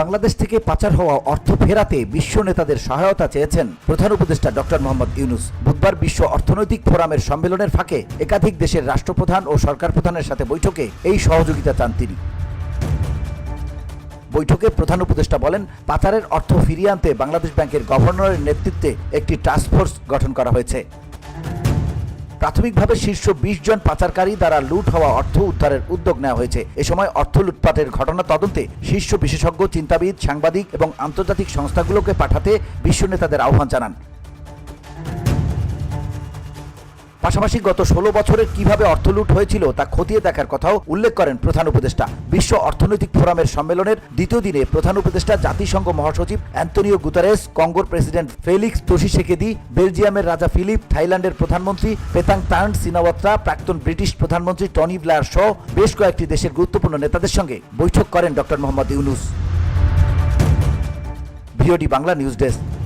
বাংলাদেশ থেকে পাচার হওয়া অর্থ ফেরাতে বিশ্ব নেতাদের সহায়তা চেয়েছেন প্রধান উপদেষ্টা ডক্টর মোহাম্মদ ইউনুস। বুধবার বিশ্ব অর্থনৈতিক ফোরামের সম্মেলনের ফাঁকে একাধিক দেশের রাষ্ট্রপ্রধান ও সরকার প্রধানের সাথে বৈঠকে এই সহযোগিতা চান তিনি। বৈঠকে প্রধান উপদেষ্টা বলেন, পাচারের অর্থ ফিরিয়ে আনতে বাংলাদেশ ব্যাংকের গভর্নরের নেতৃত্বে একটি টাস্কফোর্স গঠন করা হয়েছে। প্রাথমিকভাবে শীর্ষ বিশ জন পাচারকারী দ্বারা লুট হওয়া অর্থ উদ্ধারের উদ্যোগ নেওয়া হয়েছে। এ সময় অর্থ লুটপাটের ঘটনা তদন্তে শীর্ষ বিশেষজ্ঞ, চিন্তাবিদ, সাংবাদিক এবং আন্তর্জাতিক সংস্থাগুলোকে পাঠাতে বিশ্ব নেতাদের আহ্বান জানান। পাশাপাশি গত ষোলো বছরের কীভাবে অর্থ লুট হয়েছিল তা খতিয়ে দেখার কথাও উল্লেখ করেন প্রধান উপদেষ্টা। বিশ্ব অর্থনৈতিক ফোরামের সম্মেলনের দ্বিতীয় দিনে প্রধান উপদেষ্টা, জাতিসংঘ মহাসচিব অ্যান্তনিও গুতারেস, কঙ্গোর প্রেসিডেন্ট ফেলিক্স তোশিশেকেদি বেলজিয়ামের রাজা ফিলিপ, থাইল্যান্ডের প্রধানমন্ত্রী পেতাং তান সিনাওয়াত্রা, প্রাক্তন ব্রিটিশ প্রধানমন্ত্রী টনি ব্লায়ার সহ বেশ কয়েকটি দেশের গুরুত্বপূর্ণ নেতাদের সঙ্গে বৈঠক করেন doctor Mohammad Yunus. VOD Bangla news desk.